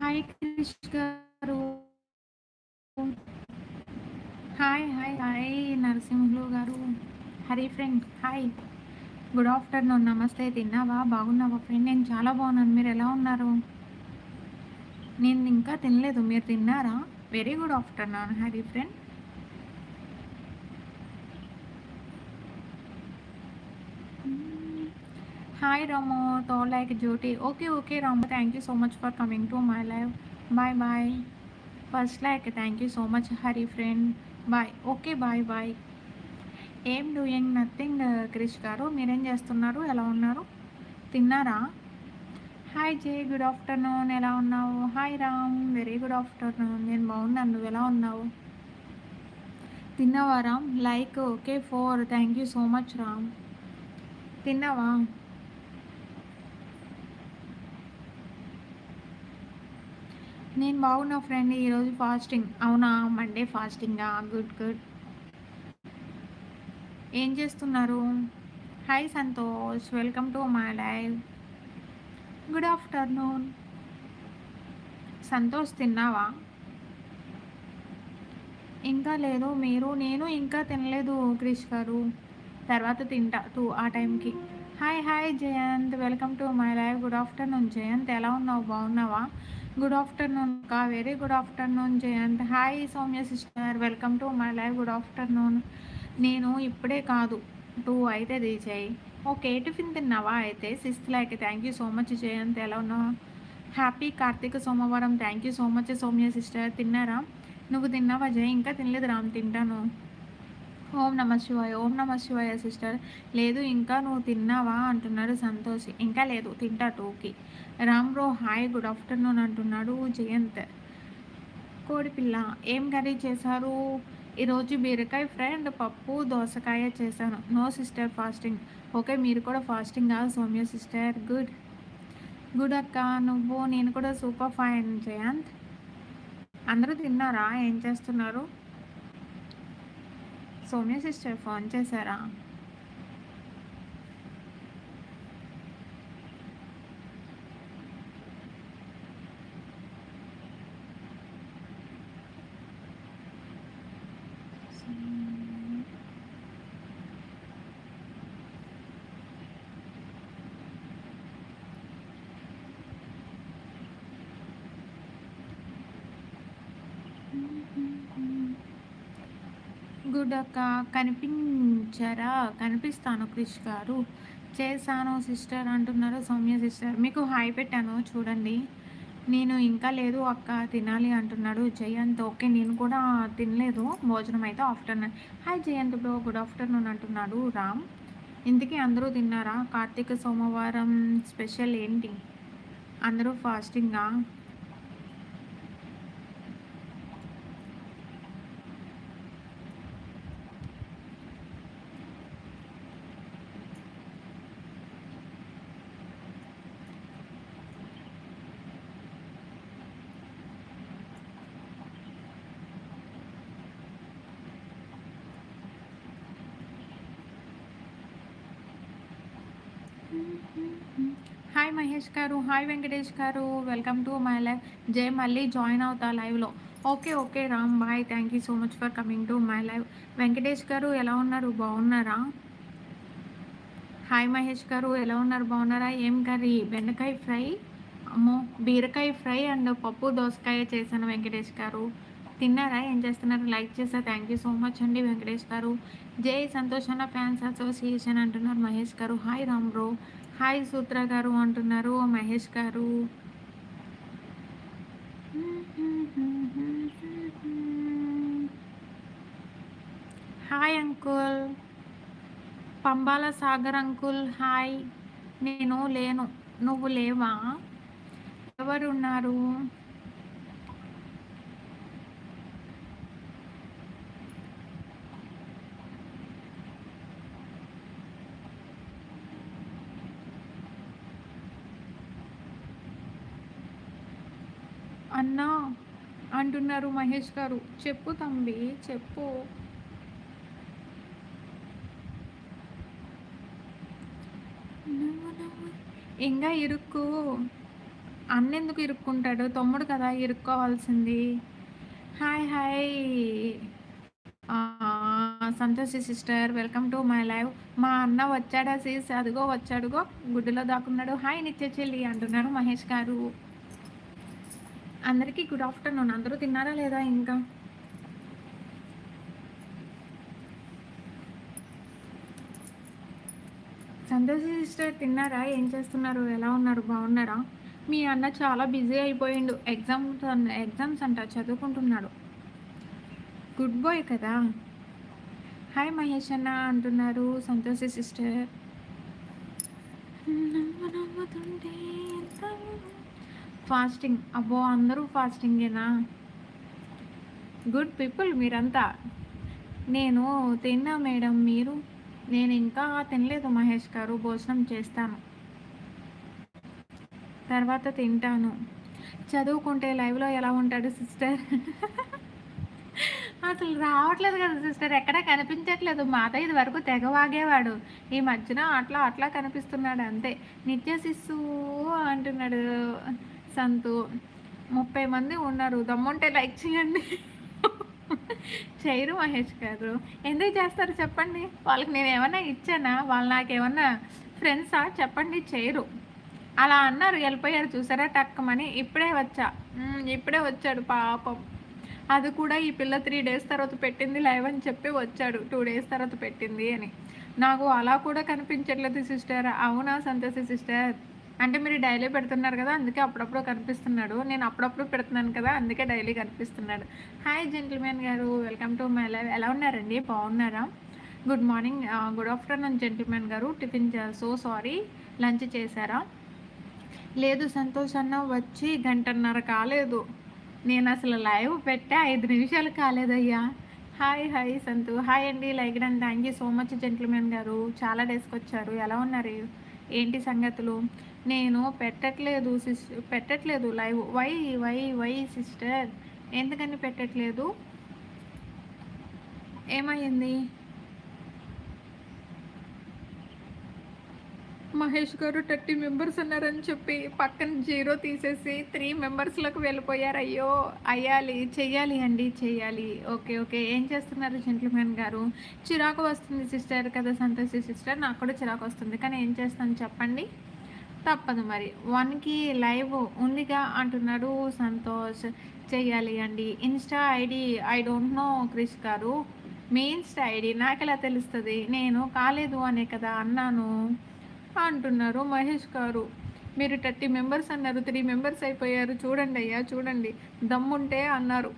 Hi Krish గారు hi hi hi Narasimhulu garu Hari friend hi good afternoon నమస్తే తిన్నావా? బాగున్నావా ఫ్రెండ్ నేను చాలా బాగున్నాను. మీరు ఎలా ఉన్నారు? నేను ఇంకా తినలేదు. మీరు తిన్నారా? Very good afternoon Hari friend hi Ramu తో like Jyothi okay okay Ramu thank you so much for coming to my live bye bye first like thank you so much Hari friend bye okay bye bye ఏం doing nothing Krish garu? మీరేం చేస్తున్నారు? ఎలా ఉన్నారు? తిన్నారా? Hi జే good afternoon ఎలా ఉన్నావు? Hi Ram very good afternoon నేను బాగున్నాను నువ్వు ఎలా ఉన్నావు? తిన్నావా Ram like okay for thank you so much Ram తిన్నావా? నేను బాగున్నా ఫ్రెండ్ ఈరోజు ఫాస్టింగ్. అవునా? మండే ఫాస్టింగా? Good good. ఏం చేస్తున్నారు? Hi Santosh. Welcome to my live. Good afternoon. Santosh తిన్నావా? ఇంకా లేదు. మీరు? నేను ఇంకా తినలేదు క్రిష్ గారు. తర్వాత తింటా టూ ఆ టైంకి. Hi hi Jayanth. Welcome to my live. Good afternoon Jayanth. ఎలా ఉన్నావు? బాగున్నావా? గుడ్ ఆఫ్టర్నూన్ కా very good afternoon Jayanth. Hi Soumya sister. Welcome to my live good afternoon. నేను ఇప్పుడే కాదు. టూ అయితే రీచ్ ఓకే టిఫిన్ తిన్నావా అయితే? Sixth like thank you so much Jayanth. ఎలా ఉన్నావు? హ్యాపీ కార్తీక సోమవారం. Thank you so much Soumya sister. తిన్నారా? నువ్వు తిన్నావా జయ? ఇంకా తినలేదు రామ్ తింటాను. ఓం నమ శివాయ ఓం నమ శివాయ సిస్టర్. లేదు ఇంకా నువ్వు తిన్నావా? అంటున్నాడు సంతోష్. ఇంకా లేదు తింటా టూకి. Ram bro hi good afternoon అంటున్నాడు జయంత్. కోడిపిల్ల ఏం కర్రీ చేశారు? ఈరోజు బీరకాయ ఫ్రెండ్ పప్పు దోసకాయ చేశాను. No sister fasting. ఓకే మీరు కూడా ఫాస్టింగ్ కాదు సౌమ్య సిస్టర్. గుడ్. గుడ్ అక్క నువ్వు నేను కూడా సూపర్ ఫైన్ జయంత్. అందరూ తిన్నారా? ఏం చేస్తున్నారు? సౌమ్య సిస్టర్ ఫోన్ చేశారా? గుడ్ అక్క కనిపించరా? కనిపిస్తాను క్రిష్ గారు. చేశాను సిస్టర్ అంటున్నారు సౌమ్య సిస్టర్. మీకు హాయ్ పెట్టాను చూడండి. నేను ఇంకా లేదు అక్క తినాలి అంటున్నాడు జయంత్. ఓకే నేను కూడా తినలేదు. భోజనం అయితే afternoon. Hi Jayanth bro good afternoon అంటున్నాడు రామ్. ఇందుకే అందరూ తిన్నారా? కార్తీక సోమవారం స్పెషల్ ఏంటి? అందరూ ఫాస్టింగా? Hi Mahesh garu. Hi Venkatesh garu. Welcome to my life జై మళ్ళీ జాయిన్ అవుతా లైవ్లో okay okay Ram bye thank you so much for coming to my live Venkatesh garu ఎలా ఉన్నారు? బాగున్నారా? హాయ్ మహేష్ గారు ఎలా ఉన్నారు? బాగున్నారా? ఏం కర్రీ? బెండకాయ ఫ్రై? అమ్మో బీరకాయ ఫ్రై అండ్ పప్పు దోసకాయ చేశాను వెంకటేష్ గారు. తిన్నారా? ఏం చేస్తున్నారు? లైక్ చేసా. థ్యాంక్ యూ సో మచ్ అండి వెంకటేష్ గారు. జై సంతోషణ ఫ్యాన్స్ అసోసియేషన్ అంటున్నారు Mahesh garu. Hi Ram bro hi Sutra garu అంటున్నారు Mahesh garu. Hi uncle. Pambala Sagar uncle hi. నేను లేను నువ్వు లేవా? ఎవరున్నారు? అన్నా అంటున్నారు మహేష్ గారు. చెప్పు తంబి చెప్పు. ఇంకా ఇరుక్కు. అన్నెందుకు ఇరుక్కుంటాడు? తమ్ముడు కదా ఇరుక్కోవాల్సింది. Hi hi. Santoshi sister welcome to my live. మా అన్న వచ్చాడా సీస్? అదిగో వచ్చాడుగో. గుడ్డులో దాక్కున్నాడు. హాయ్ నిత్య చెల్లి అంటున్నారు మహేష్ గారు. అందరికీ గుడ్ ఆఫ్టర్నూన్ అందరూ తిన్నారా లేదా ఇంకా? సంతోషి సిస్టర్ తిన్నారా? ఏం చేస్తున్నారు? ఎలా ఉన్నారు? బాగున్నారా? మీ అన్న చాలా బిజీ అయిపోయిండు. ఎగ్జామ్స్ ఎగ్జామ్స్ అంట చదువుకుంటున్నాడు. గుడ్ బాయ్ కదా. హాయ్ మహేష్ అన్న అంటున్నారు. సంతోషి సిస్టర్ ఫాస్టింగ్ అబ్బో అందరూ ఫాస్టింగేనా గుడ్ పీపుల్ మీరంతా. నేను తిన్నా మేడం మీరు? నేను ఇంకా తినలేదు మహేష్ గారు భోజనం చేస్తాను. తర్వాత తింటాను. చదువుకుంటే లైవ్లో ఎలా ఉంటాడు సిస్టర్? అసలు రావట్లేదు కదా సిస్టర్ ఎక్కడ కనిపించట్లేదు. మాత ఇది వరకు తెగవాగేవాడు ఈ మధ్యన అట్లా అట్లా కనిపిస్తున్నాడు అంతే. నిత్య శిశువు అంటున్నాడు. సంతు. ముప్పై మంది ఉన్నారు. దమ్ముంటే లైక్ చేయండి. చేయరు మహేష్ గారు. ఎందుకు చేస్తారు చెప్పండి? వాళ్ళకి నేను ఏమన్నా ఇచ్చానా? వాళ్ళు నాకు ఏమన్నా ఫ్రెండ్సా చెప్పండి చేయరు. అలా అన్నారు వెళ్ళిపోయారు. చూసారా? టక్కమని ఇప్పుడే వచ్చా. ఇప్పుడే వచ్చాడు పాపం. అది కూడా ఈ పిల్ల త్రీ డేస్ తర్వాత పెట్టింది లైవ్ అని చెప్పి వచ్చాడు. టూ డేస్ తర్వాత పెట్టింది అని. నాకు అలా కూడా కనిపించట్లేదు సిస్టర్ అవునా సంతోషి సిస్టర్ అంటే మీరు డైలీ పెడుతున్నారు కదా అందుకే అప్పుడప్పుడు కనిపిస్తున్నాడు. నేను అప్పుడప్పుడు పెడుతున్నాను కదా అందుకే డైలీ కనిపిస్తున్నాడు. Hi gentlemen garu welcome to my live ఎలా ఉన్నారండి? బాగున్నారా? Good morning good afternoon gentlemen garu. Tiffin so sorry lunch చేశారా? లేదు సంతోష్ అన్న వచ్చి గంటన్నర కాలేదు. నేను అసలు లైవ్ పెట్టే ఐదు నిమిషాలు కాలేదయ్యా. Hi hi Santhu. హాయ్ అండి like and thank you so much gentlemen garu. చాలా డేస్కి వచ్చారు. ఎలా ఉన్నారు? ఏంటి సంగతులు? నేను పెట్టట్లేదు సిస్ పెట్టట్లేదు live. Why why why sister. ఎందుకని పెట్టట్లేదు? ఏమైంది మహేష్ గారు థర్టీ మెంబర్స్ ఉన్నారని చెప్పి పక్కన జీరో తీసేసి త్రీ మెంబర్స్లకు వెళ్ళిపోయారు అయ్యో అయ్యాలి చెయ్యాలి అండి చెయ్యాలి. Okay okay. ఏం చేస్తున్నారు జెంట్లమెన్ గారు? చిరాకు వస్తుంది సిస్టర్ కదా సంతోషి సిస్టర్. నాకు కూడా చిరాకు వస్తుంది. కానీ ఏం చేస్తాను చెప్పండి? తప్పదు మరి. వన్కి లైవ్ ఉందిగా అంటున్నాడు సంతోష్. చెయ్యాలి అండి. Insta ID I don't know Krish garu. Me Insta ID నాకు ఎలా తెలుస్తుంది? నేను కాలేదు అనే కదా అన్నాను అంటున్నారు మహేష్ గారు. మీరు థర్టీ మెంబర్స్ అన్నారు త్రీ మెంబర్స్ అయిపోయారు. చూడండి అయ్యా చూడండి. దమ్ముంటే అన్నారు.